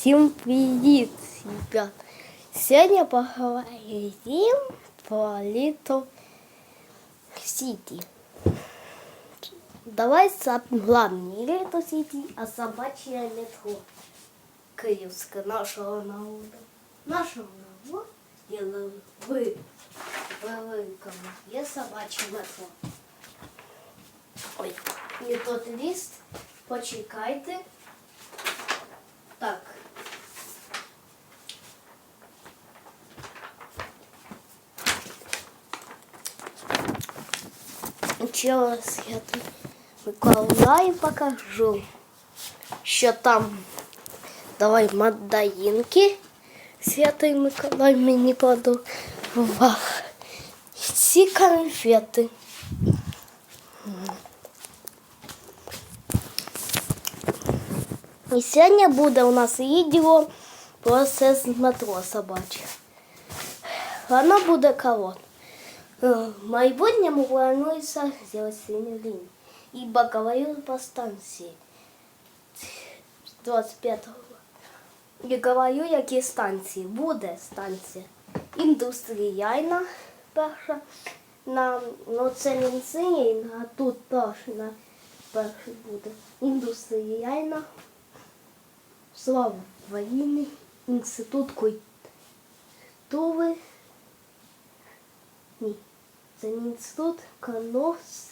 Всім привіт, ребят! Сьогодні поговорим про Літл Сіті. Давай сам главний Літл Сіті, а собачье метро. Київське нашого народу. Нашого народу і ви великому є собаче метро. Ой, не тот лист. Почекайте. Так. Сейчас я тут Миколаю покажу, що там. Давай мандаринки. Святий Миколай мені подарував. Ці конфети. І сьогодні буде у нас відео про це з метро собаче. Воно буде коротке. В майбутньому планується зробити синю лінію. І боковою по станції. 25-го. І говорю, які станції. Буде станція. Індустріальна перша. На, ну це не синій, а тут теж на перший буде. Індустріальна. Слава Україні, Інститут культури. Ні, це не інститут Канос.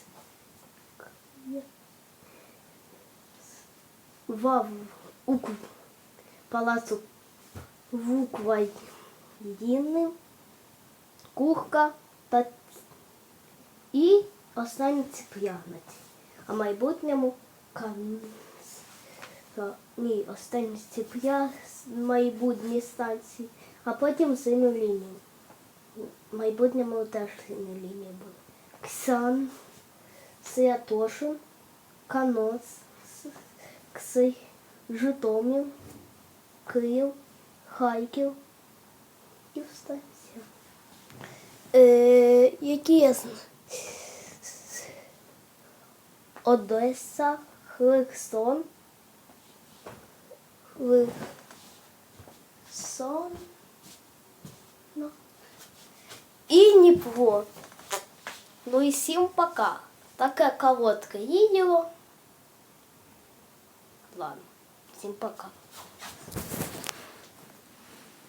Вав у палацу в Україні, кухка та і останні ціп'ягнеті. А майбутньому кан... Ні, останні ціп'я майбутні станції, а потім синю лінію. В майбутньому теж синя лінія буде. Ксан, Святошин, Канос, Кси, Житомир, Київ, Харків і станція. Е, які я? Одеса, Херсон, Херсон ну, и Днепро. Ну и всем пока. Такая короткое видео. Ладно, всім пока.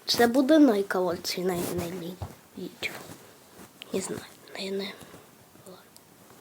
Це буде найкоротше, наверное, відео. Не знаю, наверное.